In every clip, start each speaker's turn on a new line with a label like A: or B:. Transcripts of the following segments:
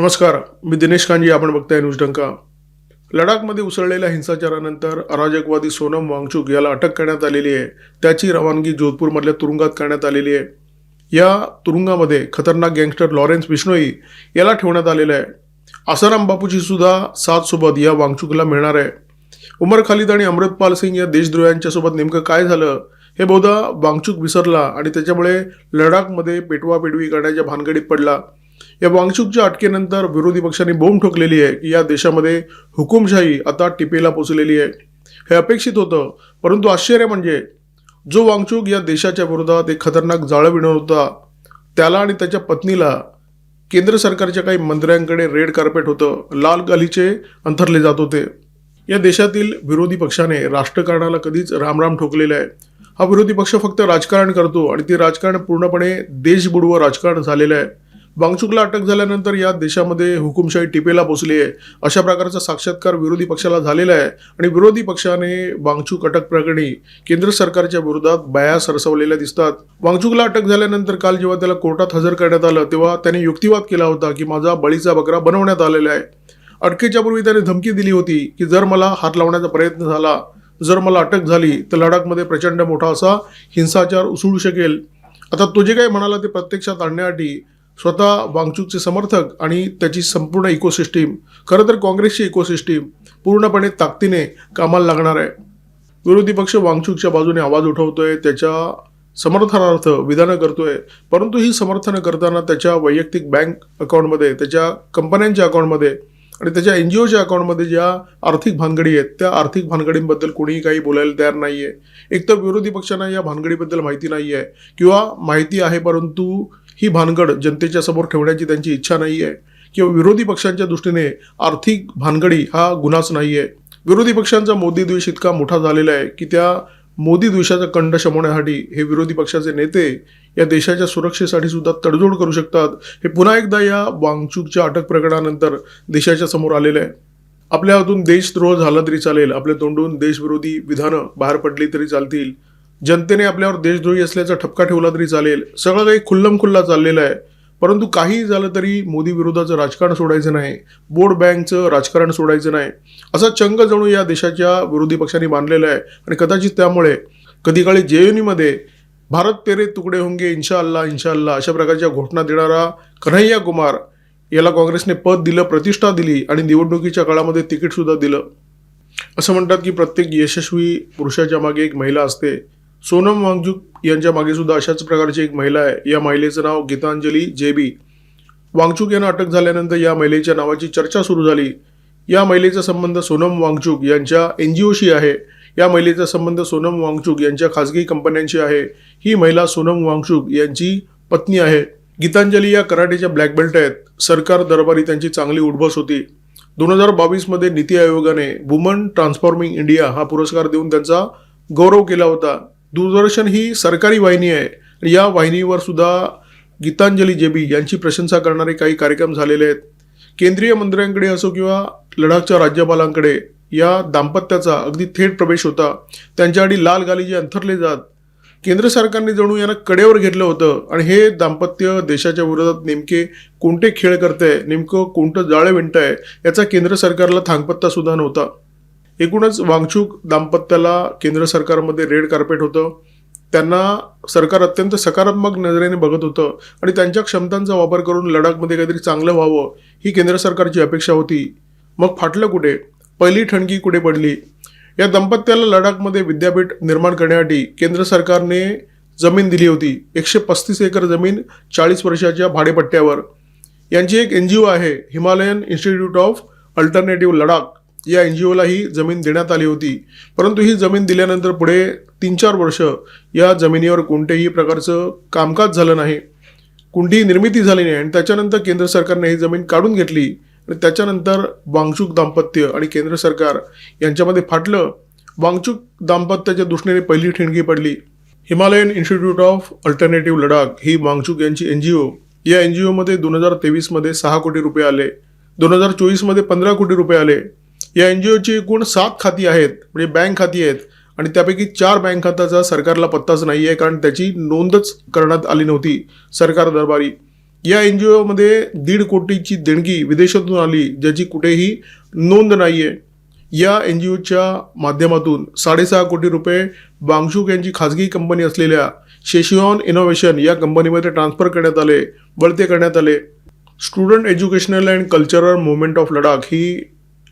A: नमस्कार मी दिनेश कांजी आपण बघताय न्यूज डंका. लडाखमध्ये उसळलेल्या हिंसाचारानंतर अराजकवादी सोनम वांगचुक याला अटक करण्यात आलेली आहे. त्याची रवानगी जोधपूरमधल्या तुरुंगात करण्यात आलेली आहे. या तुरुंगामध्ये खतरनाक गँगस्टर लॉरेन्स बिश्नोई याला ठेवण्यात आलेलं आहे. आसाराम बापूची सुद्धा साथ सोबत या वांगचुकला मिळणार आहे. उमर खालिद आणि अमृतपाल सिंग या देशद्रोह्यांच्या सोबत नेमकं काय झालं हे बहुधा वांगचुक विसरला आणि त्याच्यामुळे लडाखमध्ये पेटवा पेटवी करण्याच्या भानगडीत पडला. या वांगचुकच्या अटकेनंतर विरोधी पक्षांनी बोंब ठोकलेली आहे की या देशामध्ये हुकुमशाही आता टिपेला पोचलेली आहे. हे अपेक्षित होतं परंतु आश्चर्य म्हणजे जो वांगचूक या देशाच्या विरोधात एक खतरनाक जाळं विणत होता त्याला आणि त्याच्या पत्नीला केंद्र सरकारच्या काही मंत्र्यांकडे रेड कार्पेट होतं लाल गालीचे अंथरले जात होते. या देशातील विरोधी पक्षाने राष्ट्रकारणाला कधीच रामराम ठोकलेला आहे. हा विरोधी पक्ष फक्त राजकारण करतो आणि ते राजकारण पूर्णपणे देशबुडवं राजकारण झालेलं आहे. वांगचुकला अटक झाल्यानंतर या देशामध्ये हुकुमशाही टिपेला पोचली आहे. अशा प्रकारचा साक्षात्कार विरोधी पक्षाला झालेला आहे आणि विरोधी पक्षाने वांगचूक अटक प्रकरणी केंद्र सरकारच्या विरोधात बाया सरसवलेल्या दिसतात. वांगचुकला अटक झाल्यानंतर काल जेव्हा त्याला कोर्टात हजर करण्यात आलं तेव्हा त्याने युक्तिवाद केला होता की माझा बळीचा बकरा बनवण्यात आलेला आहे. अटकेच्या पूर्वी त्याने धमकी दिली होती की जर मला हात लावण्याचा प्रयत्न झाला जर मला अटक झाली तर लडाखमध्ये प्रचंड मोठा असा हिंसाचार उसळू शकेल. आता तो जे काही म्हणाला ते प्रत्यक्षात आणण्यासाठी स्वतः वांगचूकचे समर्थक आणि त्याची संपूर्ण इकोसिस्टीम खरं तर काँग्रेसची इकोसिस्टीम पूर्णपणे ताकदीने कामाला लागणार आहे. विरोधी पक्ष वांगचूकच्या बाजूने आवाज उठवतोय त्याच्या समर्थनार्थ विधानं करतोय परंतु ही समर्थनं करताना त्याच्या वैयक्तिक बँक अकाउंटमध्ये त्याच्या कंपन्यांच्या अकाउंटमध्ये आणि त्याच्या एन जी ओच्या अकाउंटमध्ये ज्या आर्थिक भानगडी आहेत त्या आर्थिक भानगडींबद्दल कोणीही काही बोलायला तयार नाही आहे एक तर विरोधी पक्षांना या भानगडीबद्दल माहिती नाही आहे किंवा माहिती आहे परंतु ही भानगड जनतेच्या समोर ठेवण्याची त्यांची इच्छा नाही आहे किंवा विरोधी पक्षांच्या दृष्टीने आर्थिक भानगडी हा गुन्हाच नाही आहे विरोधी पक्षांचा मोदी द्वेष इतका मोठा झालेला आहे की त्या मोदी द्वेषाचा कंड शमवण्यासाठी हे विरोधी पक्षाचे नेते या देशाच्या सुरक्षेसाठी सुद्धा तडजोड करू शकतात. हे पुन्हा एकदा या वांगचूकच्या अटक प्रकरणानंतर देशाच्या समोर आलेलं आहे. आपल्या हातून देशद्रोह झाला तरी चालेल. आपल्या तोंडून देशविरोधी विधानं बाहेर पडली तरी चालतील. जनतेने आपल्यावर देशद्रोही असल्याचा ठपका ठेवला तरी चालेल. सगळं काही खुल्लम खुल्ला चाललेलं आहे. परंतु काही झालं तरी मोदी विरोधाचं राजकारण सोडायचं नाही. बोर्ड बँकचं राजकारण सोडायचं नाही. असा चंग जणू या देशाच्या विरोधी पक्षांनी बांधलेला आहे. आणि कदाचित त्यामुळे कधी काळी जे मध्ये भारत तेरे तुकडे होंगे इन्शा अल्ला इन्शा अल्लाह अशा प्रकारच्या घोषणा देणारा कन्हैया कुमार याला काँग्रेसने पद दिलं प्रतिष्ठा दिली आणि निवडणुकीच्या काळामध्ये तिकीटसुद्धा दिलं. असं म्हणतात की प्रत्येक यशस्वी पुरुषाच्या मागे एक महिला असते. सोनम वांगचूक यांच्या मागे सुद्धा अशाच प्रकारची एक महिला आहे. या महिलेचं नाव गीतांजली जेबी. वांगचूक यांना अटक झाल्यानंतर या महिलेच्या नावाची चर्चा सुरू झाली. या महिलेचा संबंध सोनम वांगचूक यांच्या एन जी ओशी आहे. या महिलेचा संबंध सोनम वांगचूक यांच्या खाजगी कंपन्यांशी आहे. ही महिला सोनम वांगचूक यांची पत्नी आहे. गीतांजली या कराटेच्या ब्लॅक बेल्ट आहेत. सरकार दरबारी त्यांची चांगली उठबस होती. दोन हजार बावीसमध्ये नीती आयोगाने वुमन ट्रान्सफॉर्मिंग इंडिया हा पुरस्कार देऊन त्यांचा गौरव केला होता. दूरदर्शन ही सरकारी वाहिनी आहे. या वाहिनीवर सुद्धा गीतांजली जेबी यांची प्रशंसा करणारे काही कार्यक्रम झालेले आहेत. केंद्रीय मंत्र्यांकडे असो किंवा लडाखच्या राज्यपालांकडे या दाम्पत्याचा अगदी थेट प्रवेश होता. त्यांच्याआधी लाल गालीजे अंथरले जात. केंद्र सरकारने जणू यांना कडेवर घेतलं होतं. आणि हे दाम्पत्य देशाच्या विरोधात नेमके कोणते खेळ करतंय नेमकं कोणतं जाळं आहे याचा केंद्र सरकारला थांगपत्ता सुद्धा नव्हता. एकूणच वांगचूक दाम्पत्याला केंद्र सरकारमध्ये रेड कार्पेट होतं. त्यांना सरकार अत्यंत सकारात्मक नजरेने बघत होतं आणि त्यांच्या क्षमतांचा वापर करून लडाखमध्ये काहीतरी चांगलं व्हावं ही केंद्र सरकारची अपेक्षा होती. मग फाटलं कुठे? पहिली ठणकी कुठे पडली? या दाम्पत्याला लडाखमध्ये विद्यापीठ निर्माण करण्यासाठी केंद्र सरकारने जमीन दिली होती. एकशे पस्तीस एकर जमीन चाळीस वर्षाच्या भाडेपट्ट्यावर. यांची एक एन जी ओ आहे Himalayan institute of alternative Ladakh. या एन जी ओला ही जमीन देण्यात आली होती. परंतु ही जमीन दिल्यानंतर पुढे तीन चार वर्ष या जमिनीवर कोणत्याही प्रकारचं कामकाज झालं नाही. कोणतीही निर्मिती झाली नाही आणि त्याच्यानंतर केंद्र सरकारने ही जमीन काढून घेतली आणि त्याच्यानंतर वांगचूक दाम्पत्य आणि केंद्र सरकार यांच्यामध्ये फाटलं. वांगचूक दाम्पत्याच्या दृष्टीने पहिली ठिणगी पडली. Himalayan institute of alternative Ladakh ही वांगचूक यांची एन जी ओ या एन जी ओमध्ये दोन हजार तेवीसमध्ये सहा कोटी रुपये आले. दोन हजार चोवीसमध्ये पंधरा कोटी रुपये आले. या एन जी ओची एकूण सात खाती आहेत म्हणजे बँक खाती आहेत आणि त्यापैकी चार बँक खात्याचा सरकारला पत्ताच नाही आहे कारण त्याची नोंदच करण्यात आली नव्हती सरकार दरबारी. या एन जी ओमध्ये दीड कोटीची देणगी विदेशातून आली ज्याची कुठेही नोंद नाही आहे या एन जी ओच्या माध्यमातून साडेसहा कोटी रुपये बांगशुक यांची खाजगी कंपनी असलेल्या शेशिऑन इनोव्हेशन या कंपनीमध्ये ट्रान्सफर करण्यात आले वळते करण्यात आले. Student educational and cultural movement of Ladakh ही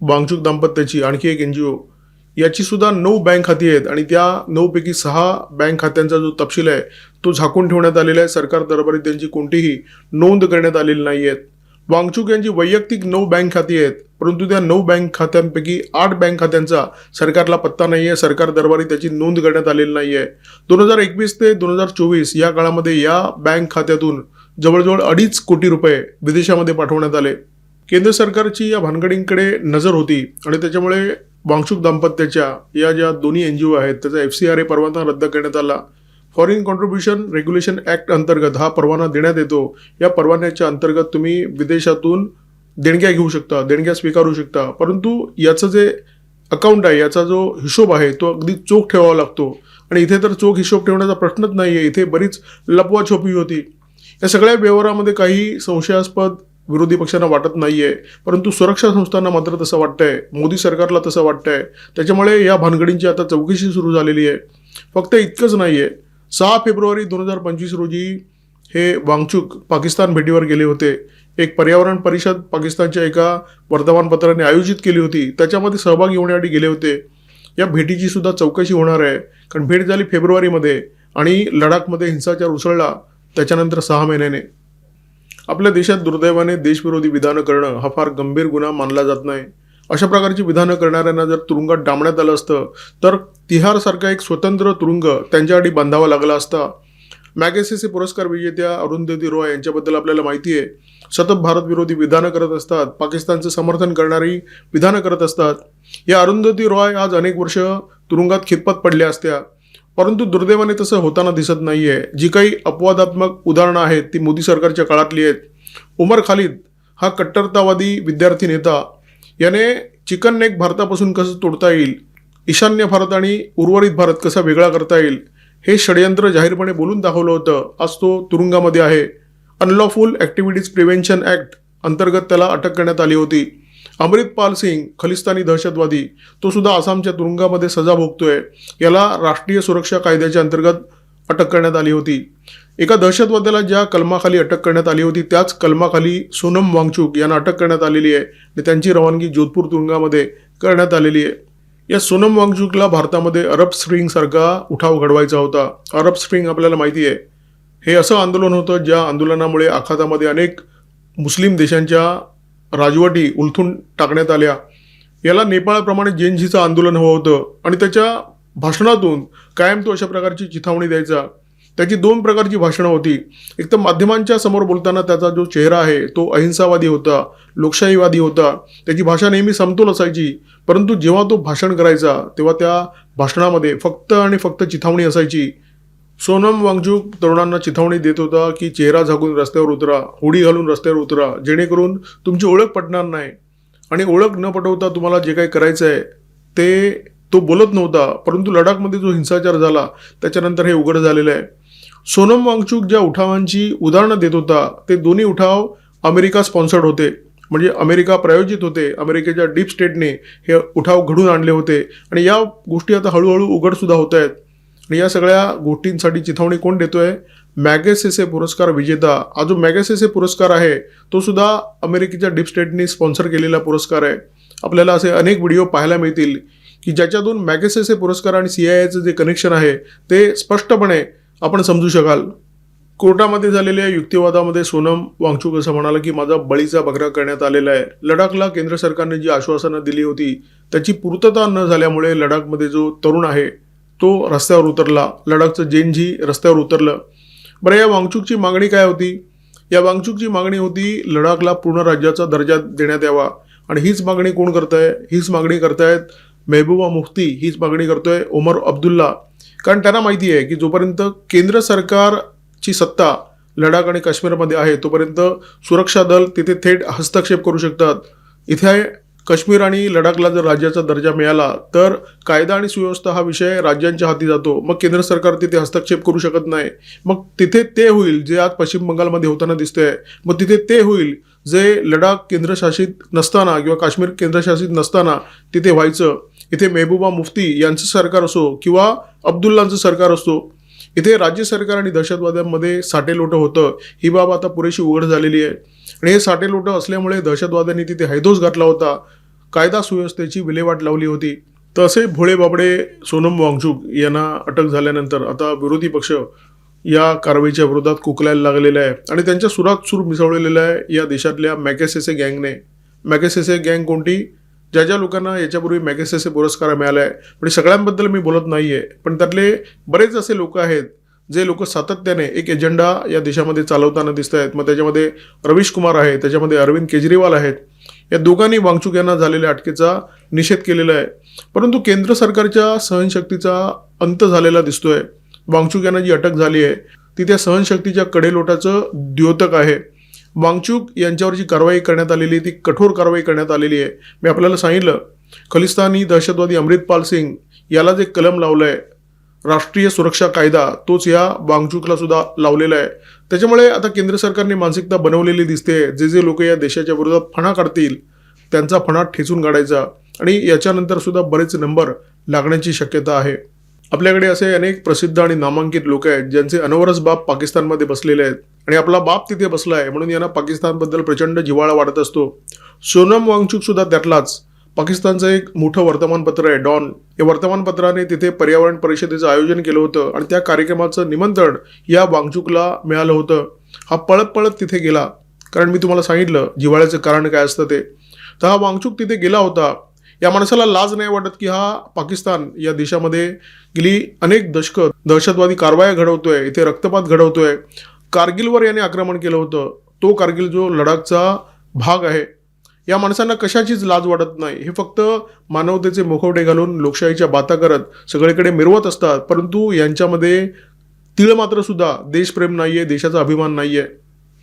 A: वांगचूक दाम्पत्याची आणखी एक एन जी ओ याची सुद्धा नऊ बँक खाती आहेत आणि त्या नऊपैकी सहा बँक खात्यांचा जो तपशील आहे तो झाकून ठेवण्यात आलेला आहे. सरकार दरबारी त्यांची कोणतीही नोंद करण्यात आलेली नाही आहेत वांगचूक यांची वैयक्तिक नऊ बँक खाती आहेत परंतु त्या नऊ बँक खात्यांपैकी आठ बँक खात्यांचा सरकारला पत्ता नाही आहे सरकार दरबारी त्याची नोंद करण्यात आलेली नाही आहे दोन हजार एकवीस ते दोन हजार चोवीस या काळामध्ये या बँक खात्यातून जवळजवळ अडीच कोटी रुपये विदेशामध्ये पाठवण्यात आले. केंद्र सरकारची या भानगडींकडे नजर होती आणि त्याच्यामुळे वांगचूक दाम्पत्याच्या या ज्या दोन्ही एन जी ओ आहेत त्याचा एफ सी आर ए परवाना रद्द करण्यात आला. फॉरेन कॉन्ट्रीब्युशन रेग्युलेशन ॲक्ट अंतर्गत हा परवाना देण्यात येतो. या परवान्याच्या अंतर्गत तुम्ही विदेशातून देणग्या घेऊ शकता देणग्या स्वीकारू शकता. परंतु याचं जे अकाउंट आहे याचा जो हिशोब आहे तो अगदी चोख ठेवावा लागतो. आणि इथे तर चोख हिशोब ठेवण्याचा प्रश्नच नाही आहे इथे बरीच लपवाछोपी होती. या सगळ्या व्यवहारामध्ये काही संशयास्पद विरोधी पक्षांना वाटत नाही आहे परंतु सुरक्षा संस्थांना मात्र तसं वाटतंय. मोदी सरकारला तसं वाटतंय. त्याच्यामुळे या भानगडींची आता चौकशी सुरू झालेली आहे. फक्त इतकंच नाही आहे सहा फेब्रुवारी दोन हजार पंचवीस रोजी हे वांगचूक पाकिस्तान भेटीवर गेले होते. एक पर्यावरण परिषद पाकिस्तानच्या एका वर्तमानपत्राने आयोजित केली होती. त्याच्यामध्ये सहभागी होण्यासाठी गेले होते. या भेटीची सुद्धा चौकशी होणार आहे. कारण भेट झाली फेब्रुवारीमध्ये आणि लडाखमध्ये हिंसाचार उसळला. त्याच्यानंतर सहा महिन्याने. आपल्या देशात दुर्दैवाने देशविरोधी विधानं करणं हा फार गंभीर गुन्हा मानला जात नाही. अशा प्रकारची विधानं करणाऱ्यांना जर तुरुंगात डांबण्यात आलं असतं तर तिहारसारखा एक स्वतंत्र तुरुंग त्यांच्यासाठी बांधावा लागला असता. मॅगेसेसे पुरस्कार विजेत्या अरुंधती रॉय यांच्याबद्दल आपल्याला माहिती आहे. सतत भारतविरोधी विधानं करत असतात पाकिस्तानचं समर्थन करणारी विधानं करत असतात. या अरुंधती रॉय आज अनेक वर्ष तुरुंगात खितपत पडल्या असत्या. परंतु दुर्दैवाने तसं होताना दिसत नाही आहे जी काही अपवादात्मक उदाहरणं आहेत ती मोदी सरकारच्या काळातली आहेत. उमर खालिद हा कट्टरतावादी विद्यार्थी नेता. याने चिकन नेक भारतापासून कसं तोडता येईल? ईशान्य भारत आणि उर्वरित भारत कसा वेगळा करता येईल? हे षडयंत्र जाहीरपणे बोलून दाखवलं होतं. आज तो तुरुंगामध्ये आहे. अनलॉफुल ॲक्टिव्हिटीज प्रिव्हेन्शन ॲक्ट अंतर्गत त्याला अटक करण्यात आली होती. अमृतपाल सिंग खलिस्तानी दहशतवादी तो सुद्धा आसामच्या तुरुंगामध्ये सजा भोगतोय. याला राष्ट्रीय सुरक्षा कायद्याच्या अंतर्गत अटक करण्यात आली होती. एका दहशतवाद्याला ज्या कलमाखाली अटक करण्यात आली होती त्याच कलमाखाली सोनम वांगचूक यांना अटक करण्यात आलेली आहे आणि त्यांची रवानगी जोधपूर तुरुंगामध्ये करण्यात आलेली आहे. या सोनम वांगचूकला भारतामध्ये अरब स्प्रिंगसारखा उठाव घडवायचा होता. अरब स्प्रिंग आपल्याला माहिती आहे. हे असं आंदोलन होतं ज्या आंदोलनामुळे आखातामध्ये अनेक मुस्लिम देशांच्या राजवटी उलथून टाकण्यात आल्या. याला नेपाळप्रमाणे जेनझीचं आंदोलन हवं होतं आणि त्याच्या भाषणातून कायम तो अशा प्रकारची चिथावणी द्यायचा. त्याची दोन प्रकारची भाषणं होती. एक तर माध्यमांच्या समोर बोलताना त्याचा जो चेहरा आहे तो अहिंसावादी होता लोकशाहीवादी होता. त्याची भाषा नेहमी समतोल असायची परंतु जेव्हा तो भाषण करायचा तेव्हा त्या भाषणामध्ये फक्त आणि फक्त चिथावणी असायची. सोनम वांगचूक तरुणांना चिथावणी देत होता की चेहरा झाकून रस्त्यावर उतरा होडी घालून रस्त्यावर उतरा जेणेकरून तुमची ओळख पटणार नाही. आणि ओळख न पटवता तुम्हाला जे काही करायचं आहे ते तो बोलत नव्हता परंतु लडाखमध्ये जो हिंसाचार झाला त्याच्यानंतर हे उघड झालेलं आहे. सोनम वांगचूक ज्या उठावांची उदाहरणं देत होता ते दोन्ही उठाव अमेरिका स्पॉन्सर्ड होते. म्हणजे अमेरिका प्रायोजित होते अमेरिकेच्या डीप स्टेटने हे उठाव घडून आणले होते. आणि या गोष्टी आता हळूहळू उघडसुद्धा होत आहेत. आणि या सगळ्या गोष्टींसाठी चिथावणी कोण देतोय? मॅगेसेसे पुरस्कार विजेता. हा जो मॅगेसेसे पुरस्कार आहे तो सुद्धा अमेरिकेच्या डीप स्टेटनी स्पॉन्सर केलेला पुरस्कार आहे. आपल्याला असे अनेक व्हिडिओ पाहायला मिळतील की ज्याच्यातून मॅगेसेसे पुरस्कार आणि सी आय एचं जे कनेक्शन आहे ते स्पष्टपणे आपण समजू शकाल. कोर्टामध्ये झालेल्या युक्तिवादामध्ये सोनम वांगचूक असं म्हणाला की माझा बळीचा बकरा करण्यात आलेला आहे. लडाखला केंद्र सरकारने जी आश्वासनं दिली होती त्याची पूर्तता न झाल्यामुळे लडाखमध्ये जो तरुण आहे तो रस्त्यावर उतरला. लडाखचं जेनजी रस्त्यावर उतरलं. बरं या वांगचूकची मागणी काय होती? या वांगचूकची मागणी होती लडाखला पूर्ण राज्याचा दर्जा देण्यात यावा. आणि हीच मागणी कोण करत आहे हीच मागणी करतायत मेहबूबा मुफ्ती. हीच मागणी करतोय ओमर अब्दुल्ला. कारण त्यांना माहिती आहे की जोपर्यंत केंद्र सरकारची सत्ता लडाख आणि काश्मीरमध्ये आहे तोपर्यंत सुरक्षा दल तिथे थेट हस्तक्षेप करू शकतात. इथे काश्मीर आणि लडाखला जर राज्याचा दर्जा मिळाला तर कायदा आणि सुव्यवस्था हा विषय राज्यांच्या हाती जातो. मग केंद्र सरकार तिथे हस्तक्षेप करू शकत नाही. मग तिथे ते होईल जे आज पश्चिम बंगालमध्ये होताना दिसतंय. मग तिथे ते होईल जे लडाख केंद्रशासित नसताना किंवा काश्मीर केंद्रशासित नसताना तिथे व्हायचं. इथे मेहबूबा मुफ्ती यांचं सरकार असो किंवा अब्दुल्लांचं सरकार असो इथे राज्य सरकार आणि दहशतवाद्यांमध्ये साटेलोटं होतं. ही बाब आता पुरेशी उघड झालेली आहे. आणि हे साटेलोटं असल्यामुळे दहशतवाद्यांनी तिथे हैदोस घातला होता. कायदा सुव्यवस्थेची विल्हेवाट लावली होती. तसे भोळे बाबडे सोनम वांगचूक यांना अटक झाल्यानंतर आता विरोधी पक्ष या कारवाईच्या विरोधात कुकलायला लागलेला आहे. आणि त्यांच्या सुरात सूर मिसळलेला आहे या देशातल्या मॅकेसेसे गँगने. मॅकेसेसे गँग कोणती? ज्या ज्या लोकांना याच्यापूर्वी मॅगेसेसे पुरस्कार मिळाला आहे पण सगळ्यांबद्दल मी बोलत नाही आहे पण त्यातले बरेच असे लोक आहेत जे लोक सातत्याने एक एजेंडा या देशामध्ये चालवताना दिसत आहेत मग त्याच्यामध्ये रवीश कुमार आहे त्याच्यामध्ये अरविंद केजरीवाल आहेत. या दोघांनी वांगचूक यांना झालेल्या अटकेचा निषेध केलेला आहे. परंतु केंद्र सरकारच्या सहनशक्तीचा अंत झालेला दिसतोय. वांगचूक यांना जी अटक झाली आहे ती त्या सहनशक्तीच्या कडेलोटाचं द्योतक आहे. वांगचूक यांच्यावर जी कारवाई करण्यात आलेली आहे ती कठोर कारवाई करण्यात आलेली आहे. मी आपल्याला सांगितलं खलिस्तानी दहशतवादी अमृतपाल सिंग याला जे कलम लावलं आहे राष्ट्रीय सुरक्षा कायदा तोच या वांगचूकला सुद्धा लावलेला आहे. त्याच्यामुळे आता केंद्र सरकारने मानसिकता बनवलेली दिसते. जे जे लोक या देशाच्या विरोधात फणा काढतील त्यांचा फणा ठेचून काढायचा. आणि याच्यानंतर सुद्धा बरेच नंबर लागण्याची शक्यता आहे. आपल्याकडे असे अनेक प्रसिद्ध आणि नामांकित लोक आहेत ज्यांचे अनवरस बाप पाकिस्तानमध्ये बसलेले आहेत. आणि आपला बाप तिथे बसला आहे म्हणून यांना पाकिस्तानबद्दल प्रचंड जिव्हाळा वाढत असतो. सोनम वांगचुक सुद्धा त्यातलाच. पाकिस्तानचं एक मोठं वर्तमानपत्र आहे डॉन. या वर्तमानपत्राने तिथे पर्यावरण परिषदेचं आयोजन केलं होतं आणि त्या कार्यक्रमाचं निमंत्रण या वांगचुकला मिळालं होतं. हा पळत पळत तिथे गेला. कारण मी तुम्हाला सांगितलं जिव्हाळ्याचं कारण काय असतं ते. तर हा वांगचूक तिथे गेला होता. या माणसाला लाज नाही वाटत की हा पाकिस्तान या देशामध्ये गेली अनेक दशकं दहशतवादी कारवाया घडवतोय इथे रक्तपात घडवतोय. कारगिलवर याने आक्रमण केलं होतं. तो कारगिल जो लडाखचा भाग आहे या माणसांना कशाचीच लाज वाटत नाही. हे फक्त मानवतेचे मुखवटे घालून लोकशाहीच्या बाता करत सगळीकडे मिरवत असतात. परंतु यांच्यामध्ये तिळ मात्र सुद्धा देशप्रेम नाहीये देशाचा अभिमान नाहीये.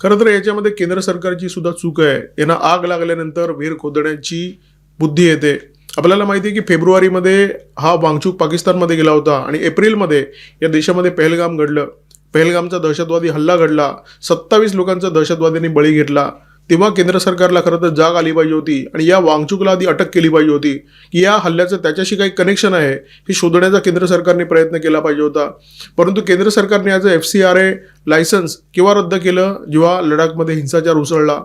A: खरं तर याच्यामध्ये केंद्र सरकारची सुद्धा चूक आहे. यांना आग लागल्यानंतर विहीर खोदण्याची बुद्धी येते. आपल्याला माहिती आहे की फेब्रुवारीमध्ये हा वांगचूक पाकिस्तानमध्ये गेला होता आणि एप्रिलमध्ये या देशामध्ये पहलगाम घडलं. पहलगामचा दहशतवादी हल्ला घडला. सत्तावीस लोकांचा दहशतवाद्यांनी बळी घेतला. तेव्हा केंद्र सरकारला खरं तर जाग आली पाहिजे होती आणि या वांगचूकला आधी अटक केली पाहिजे होती. की या हल्ल्याचं त्याच्याशी काही कनेक्शन आहे हे शोधण्याचा केंद्र सरकारने प्रयत्न केला पाहिजे होता. परंतु केंद्र सरकारने याचं F C R A licence केव्हा रद्द केलं? जेव्हा लडाखमध्ये हिंसाचार उसळला.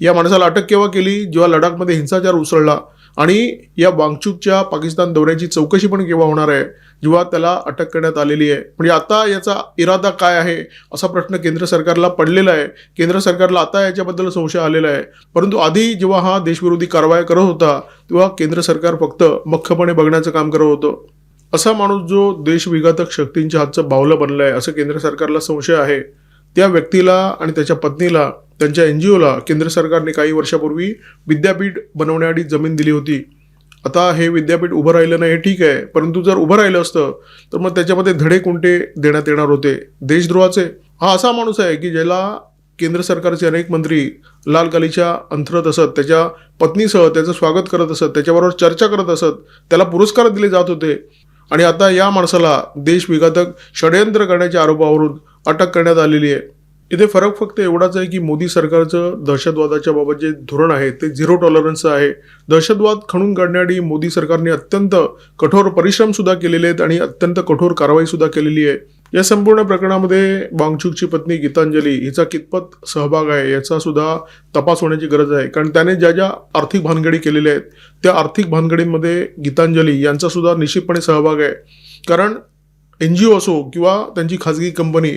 A: या माणसाला अटक केव्हा केली? जेव्हा लडाखमध्ये हिंसाचार उसळला. आणि या वांगचूकच्या पाकिस्तान दौऱ्याची चौकशी पण केव्हा होणार आहे? जेव्हा त्याला अटक करण्यात आलेली आहे. म्हणजे आता याचा इरादा काय आहे? असा प्रश्न केंद्र सरकारला पडलेला आहे. केंद्र सरकारला आता याच्याबद्दल संशय आलेला आहे. परंतु आधी जेव्हा हा देशविरोधी कारवाया करत होता तेव्हा केंद्र सरकार फक्त मख्खपणे बघण्याचं काम करत होतं. असा माणूस जो देशविघातक शक्तींच्या हातचं बावलं बनलं आहे असं केंद्र सरकारला संशय आहे. त्या व्यक्तीला आणि त्याच्या पत्नीला त्यांच्या एन जी ओला केंद्र सरकारने काही वर्षापूर्वी विद्यापीठ बनवण्याआधी जमीन दिली होती. आता हे विद्यापीठ उभं राहिलं नाही हे ठीक आहे परंतु जर उभं राहिलं असतं तर मग त्याच्यामध्ये धडे कोणते देण्यात येणार होते? देशद्रोहाचे? हा असा माणूस आहे की ज्याला केंद्र सरकारचे अनेक मंत्री लाल गालीच्या अंथरत असत त्याच्या पत्नीसह त्याचं स्वागत करत असत त्याच्याबरोबर चर्चा करत असत त्याला पुरस्कार दिले जात होते. आणि आता या माणसाला देशविघातक षडयंत्र करण्याच्या आरोपावरून अटक करण्यात आलेली आहे. इथे फरक फक्त एवढाच आहे की मोदी सरकारचं दहशतवादाच्या बाबत जे धोरण आहे ते झिरो टॉलरन्सचं आहे. दहशतवाद खणून काढण्यासाठी मोदी सरकारने अत्यंत कठोर परिश्रम सुद्धा केलेले आहेत आणि अत्यंत कठोर कारवाई सुद्धा केलेली आहे. या संपूर्ण प्रकरणामध्ये वांगचूकची पत्नी गीतांजली हिचा कितपत सहभाग आहे याचा सुद्धा तपास होण्याची गरज आहे. कारण त्याने ज्या ज्या आर्थिक भानगडी केलेल्या आहेत त्या आर्थिक भानगडींमध्ये गीतांजली यांचा सुद्धा निश्चितपणे सहभाग आहे. कारण एन जी ओ असो किंवा त्यांची खाजगी कंपनी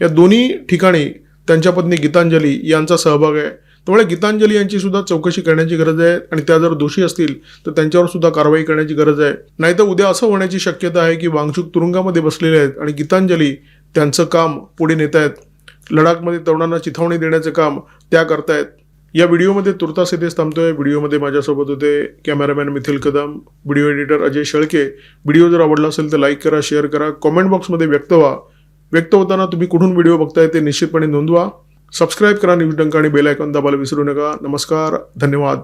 A: या दोन्ही ठिकाणी त्यांच्या पत्नी गीतांजली यांचा सहभाग आहे. त्यामुळे गीतांजली यांची सुद्धा चौकशी करण्याची गरज आहे आणि त्या जर दोषी असतील तर त्यांच्यावर सुद्धा कारवाई करण्याची गरज आहे. नाहीतर उद्या असं होण्याची शक्यता आहे की वांगचूक तुरुंगामध्ये बसलेले आहेत आणि गीतांजली त्यांचं काम पुढे नेत आहेत लडाखमध्ये तरुणांना चिथावणी देण्याचं काम त्या करतायत. या व्हिडिओमध्ये तुर्तास इथेच थांबतोय. व्हिडिओमध्ये माझ्यासोबत होते cameraman Mithil Kadam video editor Ajay Shelke. Video जर आवडला असेल तर लाईक करा शेअर करा. कॉमेंट बॉक्समध्ये व्यक्त व्हा. व्यक्त होताना तुम्ही कुठून व्हिडिओ बघताय ते निश्चितपणे नोंदवा. सबस्क्राईब करा न्यूज डंक आणि बेल आयकॉन दाबायला विसरू नका. नमस्कार. धन्यवाद.